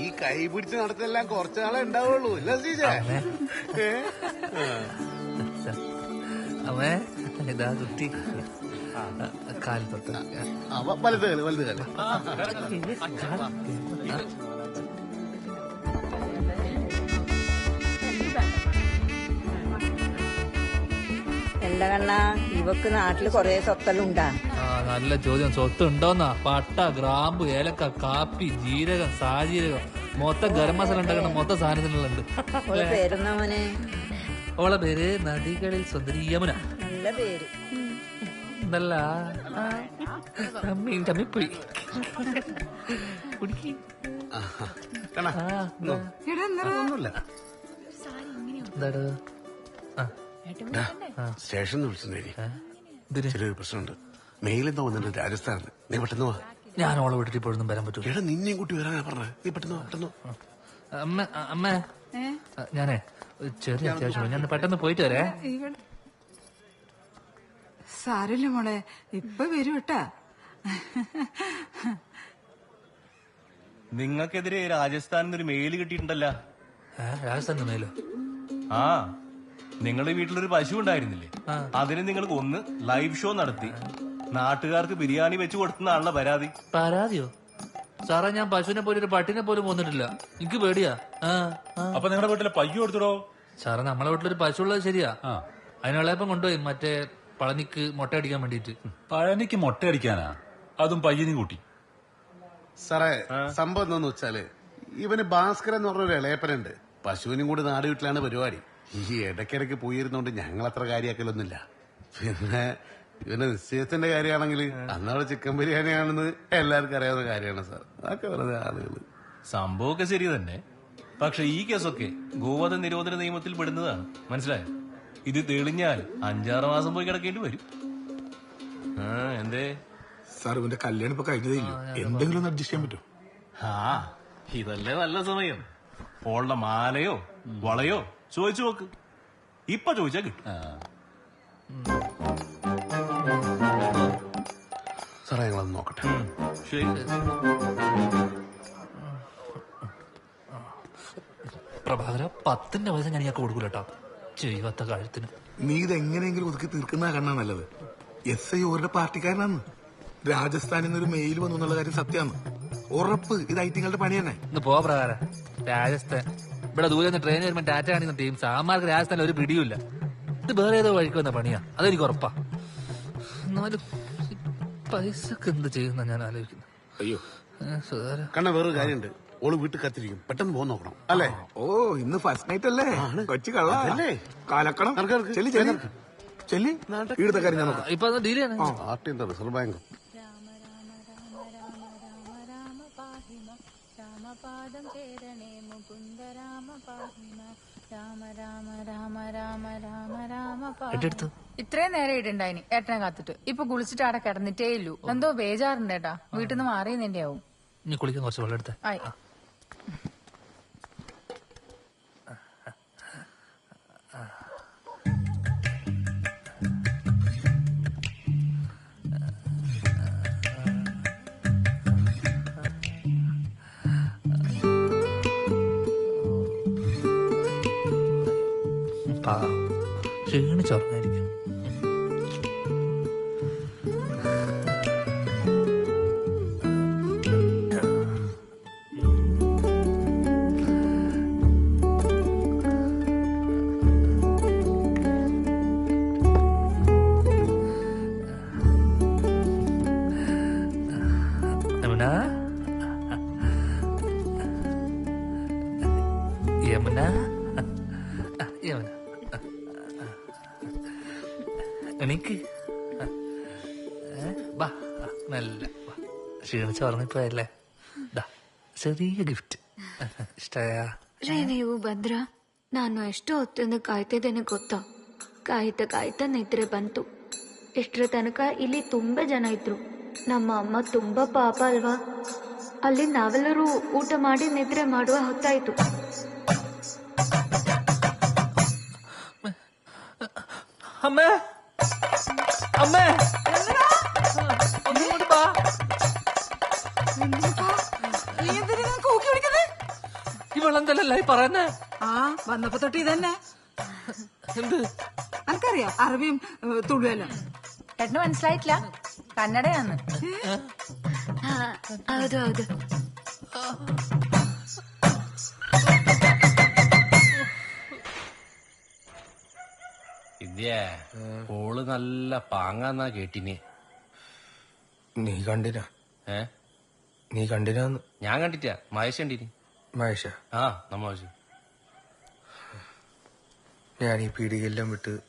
ഈ കൈ പിടിച്ച് നടത്തെല്ലാം കുറച്ചു നാളെ ഉണ്ടാവുള്ളൂ ഇല്ല സീജ അവേ ഇതാ കുട്ടി കാൽപത്ത അവ വലുത് കളി വലുത് കളി എല്ലാ കണ്ണ ഇവക്ക് നാട്ടിൽ കൊറേ സ്വത്തെല്ലാം ഉണ്ടാ ആ നല്ല ചോദ്യം. സ്വത്ത് ഉണ്ടോന്നാ പട്ട ഗ്രാമ്പു ഏലക്ക കാപ്പി ജീരകം സാജീരകം. മൊത്തം ഗരം മസാല ഉണ്ടാക്കണം മൊത്തം സാധനത്തിനുള്ളുണ്ട് ഓളെ പേരെന്നാ മോനെ? അവളെ പേര് നദികളിൽ സുന്ദരി യമുന. നല്ല പേര്. എന്തല്ല തമ്മി ചമ്മിപ്പോയി കുടിക്ക്. ഒന്നുമില്ല എന്താട്? ആ. സ്റ്റേഷനിൽ? ഇതിന് ചെറിയൊരു പ്രശ്നമുണ്ട്. മെയിലെന്തോ വന്നിട്ടുണ്ട് രാജസ്ഥാനിൽ നീ പെട്ടെന്ന് വാ. ഞാൻ ഓളെ വിട്ടിട്ട് ഇപ്പോഴൊന്നും വരാൻ പറ്റും എടാ നിന്നെയും കൂട്ടി വരാനാ പറഞ്ഞത് നീ പെട്ടെന്ന് വാ പെട്ടെന്ന് വാ. അമ്മ അമ്മ. ഞാനേ ഒരു ചെറിയ അത്യാവശ്യം ഞാൻ പെട്ടെന്ന് പോയിട്ട് വരേ. സാരല്ല മോളെ. ഇപ്പൊ വരും കേട്ടാ. നിങ്ങൾക്കെതിരെ രാജസ്ഥാനിൽ നിന്ന് ഒരു മെയിൽ കിട്ടിയിട്ടുണ്ടല്ലോ. രാജസ്ഥാനിൽ രാജസ്ഥാൻ നിന്നല്ലോ ആ. നിങ്ങളുടെ വീട്ടിലൊരു പശു ഉണ്ടായിരുന്നില്ലേ? അതിന് നിങ്ങൾ ഒന്ന് ലൈവ് ഷോ നടത്തി. നാട്ടുകാർക്ക് ബിരിയാണി വെച്ച് കൊടുത്തുന്നാണല്ലോ പരാതി. പരാതിയോ? സാറേ ഞാൻ പശുവിനെ പോലും ഒരു പട്ടിനെ പോലും പോന്നിട്ടില്ല. എനിക്ക് പേടിയാ. അപ്പൊ നിങ്ങളുടെ വീട്ടിലെ പയ്യ കൊടുത്തിടോ? സാറേ നമ്മളെ വീട്ടിലൊരു പശു ഉള്ളത് ശരിയാ. അതിനുള്ളപ്പം കൊണ്ടുപോയി മറ്റേ പളനിക്ക് മുട്ട അടിക്കാൻ വേണ്ടിട്ട് പഴനിക്ക് മുട്ടയടിക്കാനാ അതും പയ്യനും കൂട്ടി. സാറേ സംഭവം എന്താന്ന് വെച്ചാൽ ഇവന് ഭാസ്കരൻ എന്ന് പറഞ്ഞൊരു ഇളയപ്പനുണ്ട്. പശുവിനും കൂടി നാട് വീട്ടിലാണ് പരിപാടി. ഈ ഇടയ്ക്കിടയ്ക്ക് പോയിരുന്നോണ്ട് ഞങ്ങൾ അത്ര കാര്യമാക്കലൊന്നുമില്ല പിന്നെ ഇവന്റെ നിശ്ചയത്തിന്റെ കാര്യമാണെങ്കിൽ അന്നവിടെ ചിക്കൻ ബിരിയാണി ബിരിയാണിയാണെന്ന് എല്ലാവർക്കും അറിയാവുന്ന കാര്യമാണ് സാർ. അതൊക്കെ വെറുതെ ആളുകൾ സംഭവമൊക്കെ ശരി തന്നെ. പക്ഷെ ഈ കേസൊക്കെ ഗോവധ നിരോധന നിയമത്തിൽ പെടുന്നതാണ്. മനസ്സിലായോ? ഇത് തെളിഞ്ഞാൽ അഞ്ചാറ് മാസം പോയി കിടക്കേണ്ടി വരും. ആ എന്തേ? സാർ ഇവന്റെ കല്യാണം ഇപ്പൊ കഴിഞ്ഞതേ ഇല്ല എന്തെങ്കിലും ഒന്ന് അഡ്ജസ്റ്റ് ചെയ്യാൻ പറ്റുമോ? ആ ഇതല്ലേ നല്ല സമയം. ഓളുടെ മാലയോ വളയോ ചോദിച്ചു നോക്ക് ഇപ്പൊ ചോദിച്ചാ കിട്ടും സാറേ ഞങ്ങളൊന്ന് നോക്കട്ടെ ശരി പ്രഭാകര പത്തിന്റെ പൈസ ഞാൻ ഇയാൾക്ക് കൊടുക്കൂല കേട്ടോ. ചെയ്വത്ത കഴുത്തിന് നീ ഇത് എങ്ങനെയെങ്കിലും ഒതുക്കി തീർക്കുന്ന കണ്ണാ നല്ലത്. എസ് ഐ ഓരുടെ പാർട്ടിക്കാരനാണ്. രാജസ്ഥാനിൽ നിന്ന് ഒരു മെയിൽ വന്നു എന്നുള്ള കാര്യം സത്യമാണ്. ഉറപ്പ് ഇത് ഐറ്റിങ്ങളുടെ പണി തന്നെ ഇന്ന് പോ പ്രകാരം രാജസ്ഥാൻ. ഇവിടെ ദൂരെ നിന്ന് ട്രെയിൻ വരുമ്പോൾ ടാറ്റ കാണിക്കുന്ന ടീം സാമാർക്ക് രാജസ്ഥാനിൽ ഒരു പിടിയുമില്ല ഇത് വേറെ ഏതോ വഴിക്ക് വന്ന പണിയാ. അതെനിക്ക് ഉറപ്പാ. എന്നാലും പൈസ പൈസക്ക് എന്ത് ചെയ്യുന്ന ഞാൻ ആലോചിക്കുന്നു? അയ്യോ. സുധാര കണ്ണ വേറൊരു കാര്യമുണ്ട്. ഓൾ വീട്ടിൽ കത്തിരിക്കും. പെട്ടെന്ന് പോകാൻ നോക്കണം. അല്ലേ? ഓ ഇന്ന് ഫസ്റ്റ് നൈറ്റ് അല്ലേ? കൊച്ചു കള്ളേ? കാലക്കണം. ചെല്ലി ചെല്ലി. ചെല്ലി. ഇവിടുത്തെ കാര്യം ഞാൻ നോക്കാം. ഇപ്പൊ ഡീലാണ് പാർട്ടി എന്താ? റിസർവ് ബാങ്ക് ഇത്രയും നേരം ഇടണ്ടായിനി ഏട്ടനെ കാത്തിട്ട്. ഇപ്പൊ കുളിച്ചിട്ട് അവിടെ കിടന്നിട്ടേ ഇല്ലു. എന്തോ ബേജാറുണ്ട് ഏട്ടാ. വീട്ടിൽ നിന്ന് മാറിയെന്നെ ആവും നീ കുളിക്കാൻ കുറച്ച് വെള്ളം എടുത്തേ ആയി ക്ഷീണിച്ച് ഉറങ്ങിപ്പോയല്ലേ ദാ ചെറിയ ഗിഫ്റ്റ് ഇഷ്ടമായ ರೀ ನೀವು ಭದ್ರ ನಾನು ಎಷ್ಟು ಹೊತ್ತಿಂದ ಕಾಯ್ತಿದ್ದೇನೆ ಗೊತ್ತಾ ಕಾಯ್ತಾ ಕಾಯ್ತಾ ನಿದ್ರೆ ಬಂತು ಇಷ್ಟರ ತನಕ ಇಲ್ಲಿ ತುಂಬಾ ಜನ ಇದ್ರು ನಮ್ಮ ಅಮ್ಮ ತುಂಬಾ ಪಾಪ ಅಲ್ವಾ ಅಲ್ಲಿ ನಾವೆಲ್ಲರೂ ಊಟ ಮಾಡಿ ನಿದ್ರೆ ಮಾಡುವ ಹೊತ್ತಾಯ್ತು അമ്മേ അമ്മേ ഇവളെന്തല്ലേ പറയുന്നേ ആ വന്നപ്പോ തൊട്ട് ഇതന്നെ എന്ത് എനിക്കറിയാം അറബിയും ഏ, തുളുവെല്ലാം ഏട്ടന് മനസ്സിലായിട്ടില്ല കന്നഡയാന്ന് ಹಾ ಹೌದು ಹೌದು വിദ്യേ ഓള് നല്ല പാങ്ങാന്നാ കേട്ടിന് നീ കണ്ടിനാ ഏ നീ കണ്ടിനാന്ന് ഞാൻ കണ്ടിട്ടാ മഹേഷ് കണ്ടിന്. മഹേഷ? ആ നമ്മ മഹേഷ്. ഞാൻ ഈ പീടികയെല്ലാം വിട്ട്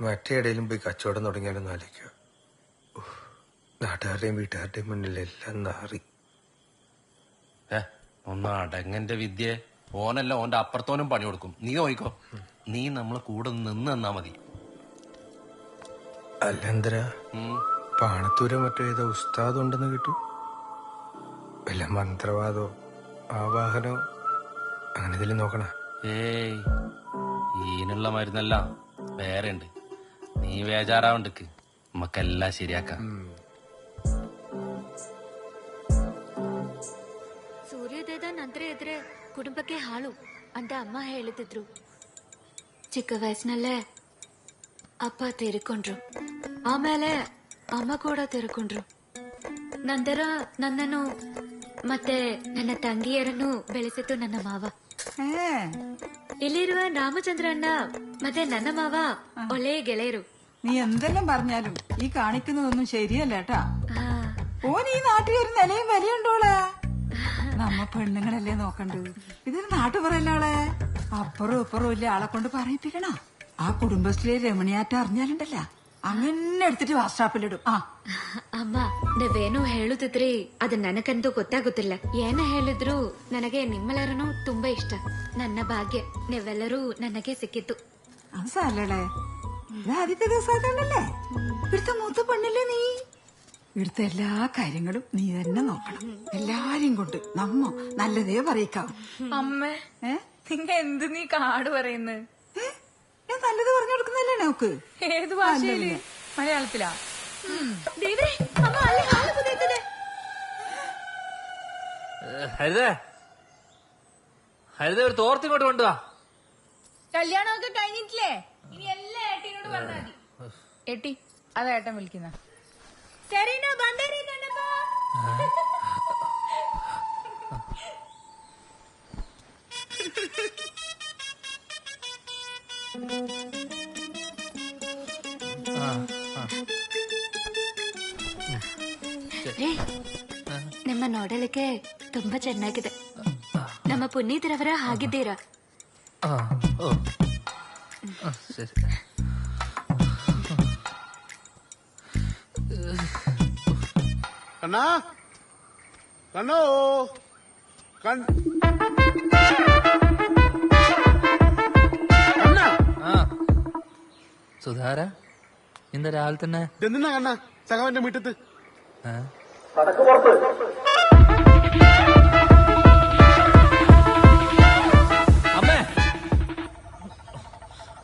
മറ്റേടയിലും പോയി കച്ചവടം തുടങ്ങിയാലൊന്നും ആലോചിക്കുക. നാട്ടുകാരുടെയും വീട്ടുകാരുടെയും മുന്നിൽ എല്ലാം നാറി. ഏ ഒന്ന് അടങ്ങന്റെ വിദ്യ ഓനല്ല ഓന്റെ അപ്പുറത്തോനും പണി കൊടുക്കും. നീ നോയിക്കോ നീ നമ്മളെ കൂടെ നിന്ന് തന്നാ മതി. അല്ലെന്തരാ. പാണത്തൂരോ മറ്റോ ഏതോ ഉസ്താദ് ഉണ്ടെന്ന് കിട്ടു. വല്ല മന്ത്രവാദോ ആവാഹനോ അങ്ങനെ ഇതിൽ നോക്കണ ഏയ് ഈനുള്ള മരുന്നല്ല വേറെ ഉണ്ട് നീ ബേജാറാവണ്ടക്ക് നമുക്കെല്ലാം ശരിയാക്കാം ಸೂರ್ಯೋದಯದ ನಂತರ ಇದ್ರೆ ಕುಟುಂಬಕ್ಕೆ ಹಾಳು ಅಂತ ಅಮ್ಮ ಹೇಳುತ್ತಿದ್ರು ಚಿಕ್ಕ ವಯಸ್ಸಿನಲ್ಲೇ ಅಪ್ಪ ತೀರಿಕೊಂಡ್ರು ಆಮೇಲೆ ಅಮ್ಮ ಕೂಡ ತೀರಿಕೊಂಡ್ರು ನಂತರ ನನ್ನನ್ನು ಮತ್ತೆ ನನ್ನ ತಂಗಿಯರನ್ನು ಬೆಳೆಸಿತು ನನ್ನ ಮಾವ ഏ ಇಲ್ಲಿರುವ ರಾಮಚಂದ್ರ ಅಣ್ಣ ಮತ್ತೆ ನನ್ನ ಮಾವ ಒಳ್ಳೆ ಗೆಳೆಯರು നീ എന്തെല്ലാം പറഞ്ഞാലും ഈ കാണിക്കുന്നതൊന്നും ശരിയല്ല കേട്ടാ ಆ, ഓൻ ഈ നാട്ടിൽ ഒരു നിലയും വിലയുണ്ടോളെ നമ്മ പെണ്ണുങ്ങളല്ലേ നോക്കണ്ടത് ഇതൊരു നാട്ടു പറയല്ലോളെ അപ്പുറവും ഇപ്പുറവും ഇല്ല ആളെ കൊണ്ട് പറയിപ്പിക്കണ ആ കുടുംബശ്രീ രമണിയാറ്റ അറിഞ്ഞാലുണ്ടല്ല അങ്ങനെ എടുത്തിട്ട് വാട്സാപ്പിലിടും ആ ಅಮ್ಮ ನೀವೇನು ಹೇಳುತ್ತಿದ್ರಿ ಅದು ನನಗಂತೂ ಗೊತ್ತಾಗುತ್ತಿಲ್ಲ ಏನ ಹೇಳಿದ್ರು ನನಗೆ ನಿಮ್ಮೆಲ್ಲರನ್ನೂ ತುಂಬಾ ಇಷ್ಟ ನನ್ನ ಭಾಗ್ಯ ನೀವೆಲ್ಲರೂ ನನಗೆ ಸಿಕ್ಕಿತ್ತು അത് സാരല്ലേ ഇത് ആദ്യത്തെ ദിവസമായിട്ടല്ലേ ഇവിടുത്തെ മൂത്ത പെണ്ണല്ലേ നീ ഇവിടുത്തെ എല്ലാ കാര്യങ്ങളും നീ തന്നെ നോക്കണം എല്ലാരെയും കൊണ്ട് നമ്മ നല്ലതേ പറയിക്കാം അമ്മ ഏ നിങ്ങ എന്ത് നീ കാട് പറയുന്നത് ഏ? ഞാൻ നല്ലത് പറഞ്ഞു കൊടുക്കുന്നല്ലേ നോക്ക്? ഏത് ഭാഷയിൽ? മലയാളത്തിലാ? ഹരിതേ. ഹരിത ഒരു തോർത്തിങ്ങോട്ട് കൊണ്ടുവാ. കല്യാണമൊക്കെ കഴിഞ്ഞിട്ടില്ലേ? ഇനി എല്ലാം ഏട്ടിനോട് പറഞ്ഞാൽ മതി. ഏട്ടി അതാ ഏട്ടൻ വിളിക്കുന്ന. ರೀ ನಿಮ್ಮ ನೋಡಲಿಕ್ಕೆ ತುಂಬಾ ಚೆನ್ನಾಗಿದೆ. ನಮ್ಮ ಪುನೀತರವರ ಹಾಗಿದ್ದೀರಾ? ಕಣ್ಣ? ಕಣ್ಣೋ? സുധാര ഇന്ന് രാവിലെ തന്നെ എന്തിനാ കണ്ണ? സഖാവിന്റെ വീട്ടത്ത്. ഏ? അമ്മേ.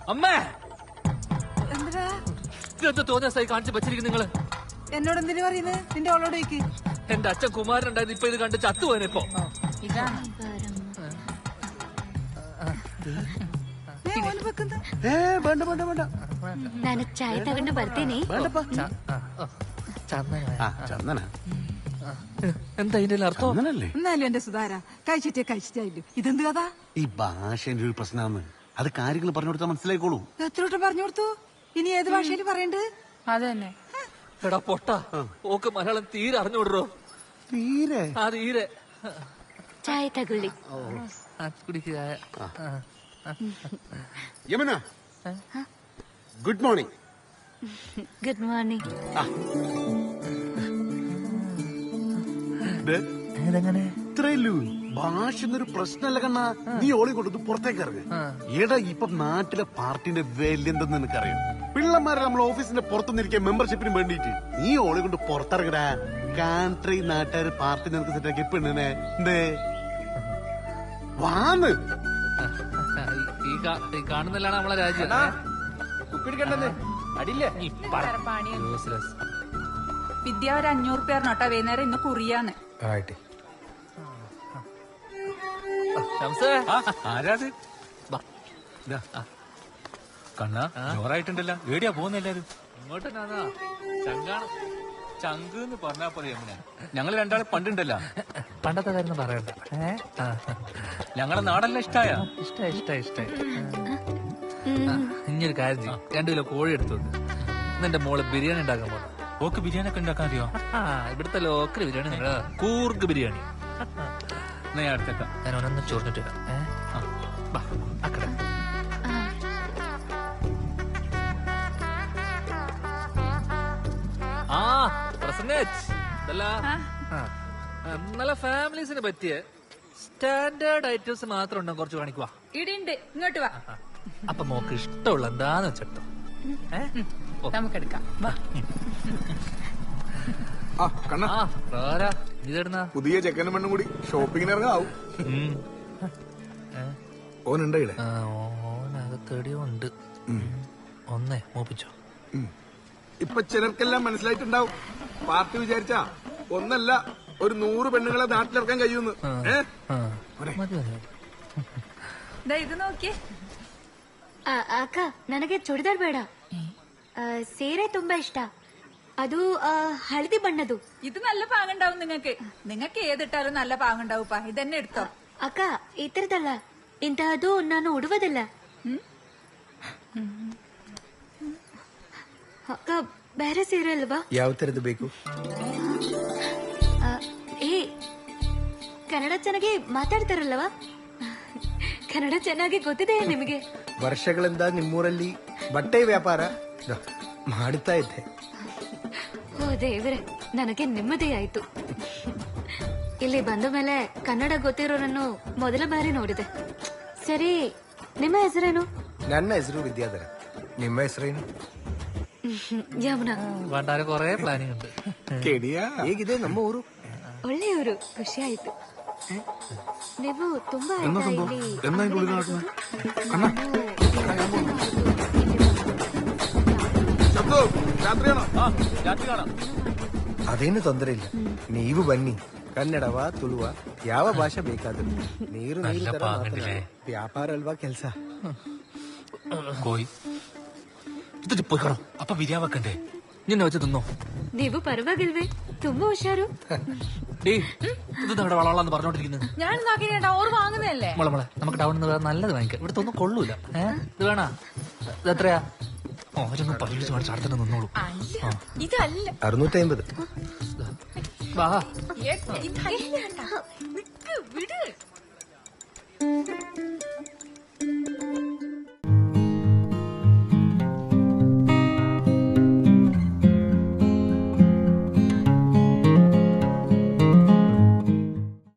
അമ്മേ. എന്താ ഇതെന്ത് സൈ കാണിച്ച് വെച്ചിരിക്കും നിങ്ങൾ? എന്നോട് എന്തിനു പറയുന്നത് നിന്റെ അവളോട് ചോദിക്ക്. എന്റെ അച്ഛൻ കുമാരൻ ഉണ്ടായിരുന്നു ഇപ്പൊ ഇത് കണ്ട് ചത്തുപോയനെ ഇപ്പൊ. ഇതാണ്. ഏ, വേണ്ട വേണ്ട വേണ്ട. ನಾನು ಚಾಯ್ ತಗೊಂಡು ಬರ್ತೀನಿ വേണ്ടപ്പാ ആ, ഓ, ചന്ദനമായ. ആ ചന്ദന എന്താ ഇതിന്റെ അർത്ഥം ചന്ദനല്ലേ എന്നാലും എന്റെ സുധാര കഴിച്ചിട്ടേ കഴിച്ചിട്ടായില്ലോ ഇതെന്ത് കഥ ഈ ഭാഷേന്റെ ഒരു പ്രശ്നമാണ് അത് കാര്യങ്ങൾ പറഞ്ഞു കൊടുത്താൽ മനസ്സിലായിക്കോളൂ എത്രോട്ട് പറഞ്ഞു കൊടുത്തു ഇനി ഏത് ഭാഷയിൽ പറയണ്ട് അത് തന്നെ എടാ പൊട്ട ഓക്ക് മലയാളം തീരെ അറിഞ്ഞുവിടറോ തീരെ ആ തീരെ ಚಾಯ್ ತಗೊಳ್ಳಿ ആ, കുടിക്കുക ആ. Yamuna Good morning good morning ഭാഷന്നൊരു ഇത്രയല്ലൂ ഭാഷ പ്രശ്നമല്ല കണ്ണ. നീ ഓളി കൊടുത്ത് പുറത്തേക്ക് ഇറങ്ങ്. എടാ ഇപ്പൊ നാട്ടിലെ പാർട്ടിന്റെ വിലയെന്തെന്ന് നിനക്കറിയാം? പിള്ളമാരെ നമ്മൾ ഓഫീസിന്റെ പുറത്തുനിന്നിരിക്കാൻ മെമ്പർഷിപ്പിന് വേണ്ടിയിട്ട്. നീ ഓളി കൊണ്ട് പുറത്തിറങ്ങടാ. കാൺട്രി നാട്ടുകാർ പാർട്ടി നിനക്ക് സെറ്റാക്കി പെണ്ണിനെ. എന്തേ വാന്ന്. ഈ കാണുന്നില്ലാണ് നമ്മളെ രാജ്യം. പണിയാണ് Useless. വിദ്യ ഒരു അഞ്ഞൂറ് പേർ നോട്ടാ വൈകുന്നേരം ഇന്ന് കുറിയാന്ന്. കണ്ണാ ജോറായിട്ടുണ്ടല്ലോ എവിടെയാ പോകുന്ന എല്ലാരും. ഇങ്ങോട്ട് തന്നാ ചങ്കാണ്. ചങ്ക് എന്ന് പറഞ്ഞാ പറയാ ഞങ്ങൾ രണ്ടാളും പണ്ടുണ്ടല്ലോ. പണ്ടത്തെ കാര്യം പറയണ്ട. ഞങ്ങളുടെ നാടെല്ലാം ഇഷ്ടായ? ഇഷ്ട ഇഷ്ട ഇഷ്ട. ഇനിയൊരു കാര്യം ചെയ്യും രണ്ടു കിലോ കോഴി എടുത്തോണ്ട് എന്റെ മോൾ ബിരിയാണി ഉണ്ടാക്കാൻ പോണം ഓക്ക് ബിരിയാണി ഒക്കെ ഉണ്ടാക്കാൻ അറിയോ ആ ഇവിടുത്തെ ലോക്കൽ ബിരിയാണി നിങ്ങളെ കൂർഗ് ബിരിയാണി. എന്നാ ഞാൻ അടുത്തേക്കാം ഞാൻ ഒന്നൊന്നും ചോറിഞ്ഞിട്ട് വരാം. ഏ? ആ. ബാ, അക്കടെ. ആ പ്രസന്നേജ് ഇതല്ല. ആ. നല്ല ഫാമിലീസിന് പറ്റിയ സ്റ്റാൻഡേർഡ് ഐറ്റംസ് മാത്രം ഉണ്ടോ? കുറച്ച് കാണിക്കുവാ. ഇടിണ്ട്. ഇങ്ങോട്ട് വാ. അപ്പൊ മോക്ക് ഇഷ്ടമുള്ള എന്താന്ന് വെച്ചെടുത്തോ. നമുക്കെടുക്കാം. വാ. ആ കണ്ണ. ആ വേറെ. ഇതെടുന്ന? പുതിയ ചെക്കനും പെണ്ണും കൂടി ഷോപ്പിങ്ങിന് ഇറങ്ങാവും. ഓനുണ്ട് ഇവിടെ? ഓനകത്തെടിയുണ്ട് ഒന്നേ മോപ്പിച്ചോ. ഇപ്പൊ ചിലർക്കെല്ലാം മനസ്സിലായിട്ടുണ്ടാവും. പാർട്ടി വിചാരിച്ച ഒന്നല്ല ഒരു നൂറ് പെണ്ണുങ്ങളെ നാട്ടിലിറക്കാൻ കഴിയുമെന്ന് ഏഹ്. ഇത് നോക്കിയേ. ಆ, ಅಕ್ಕ ನನಗೆ ಚೂಡಿದಾರ್ ಬೇಡ ಆ, ಸೀರೆ ತುಂಬಾ ಇಷ್ಟ ಅದು ಆ, ಹಳದಿ ಬಣ್ಣದು ഇത് നല്ല പാങ്ങുണ്ടാവും നിങ്ങക്ക് നിങ്ങക്ക് ഏതിട്ടാലും നല്ല പാങ്ങുണ്ടാവുപ്പാ ഇതന്നെ എടുത്തോ ಅಕ್ಕ ಈ ತರದಲ್ಲ ಇಂತಹದ್ದು ನಾನು ಉಡುವುದಿಲ್ಲ ಅಕ್ಕ ಬೇರೆ ಸೀರೆ ಅಲ್ವಾ ಯಾವ ಥರದ್ದು ಬೇಕು ಆ, ಏ ಕನ್ನಡ ಚೆನ್ನಾಗಿ ಮಾತಾಡ್ತಾರಲ್ಲವಾ ಕನ್ನಡ ಚೆನ್ನಾಗಿ ಗೊತ್ತಿದೆ ನಿಮಗೆ ವರ್ಷಗಳಿಂದ ನಿಮ್ಮೂರಲ್ಲಿ ಬಟ್ಟೆ ವ್ಯಾಪಾರ ದ- ಮಾಡ್ತಾ ಇದ್ದೆ ಓ ದೇವ್ರೆ ನನಗೆ ನೆಮ್ಮದಿ ಆಯ್ತು ಇಲ್ಲಿ ಬಂದ ಮೇಲೆ ಕನ್ನಡ ಗೊತ್ತಿರೋರನ್ನು ಮೊದಲ ಬಾರಿ ನೋಡಿದೆ ಸರಿ ನಿಮ್ಮ ಹೆಸರೇನು ನನ್ನ ಹೆಸರು ವಿದ್ಯಾಧರ ನಿಮ್ಮ ಹೆಸರೇನು ಯಮುನಾ വേണ്ടാരെ കൊറേ പ്ലാനിങ് ഉണ്ട് ಕೆಡಿಯಾ ಹೇಗಿದೆ ನಮ್ಮ ಊರು ಒಳ್ಳೆಯವರು ಖುಷಿ ಆಯ್ತು ನೀವು ತುಂಬಾ എന്നാ ಆಯ್ತಾ സംഭവം ಇಲ್ಲಿ എന്നാ ഇതിന്റെ ഉള്ളിൽ നടക്കുന്നത് കണ്ണ ശബ്ദു രാത്രിയാണോ ആ രാത്രി കാണാം ಅದೇನು ತೊಂದರೆ ಇಲ್ಲ ನೀವು ಬನ್ನಿ ಕನ್ನಡವ ತುಳುವ ಯಾವ ಭಾಷೆ ಬೇಕಾದ್ರೂ ನೀರು ನೀರು നല്ല ತರ പാങ്ങണ്ടില്ലേ? ಮಾತನಾಡಿ. ವ್ಯಾಪಾರ ಅಲ್ವಾ ಕೆಲಸ കോയി ഇതിട്ട് പോയി കാണാം അപ്പൊ ബിരിയാണി വെക്കണ്ടേ നിന്നെ വെച്ച് തിന്നോ ನೀವು ಪರವಾಗಿಲ್ವೇ ചുമ്മാശാരു ഇത് നമ്മുടെ വളവളാന്ന് പറഞ്ഞോണ്ടിരിക്കുന്നത്? ഞാൻ നോക്കിട്ടാ ഓർ വാങ്ങുന്നതല്ലേ? മോളെ മോളെ നമുക്ക് ടൗണിൽ നിന്ന് വേറെ നല്ലത് വാങ്ങിക്കാം. ഇവിടുത്തെ ഒന്നും കൊള്ളൂല. ഏഹ് ഇത് വേണ? ഇത് എത്രയാ? ഓരൊന്നും പല്ലിട്ട് കാണിച്ച് അടുത്തിട്ട് നിന്നോളൂ. ഇതല്ല. അറുന്നൂറ്റി അമ്പത് വാ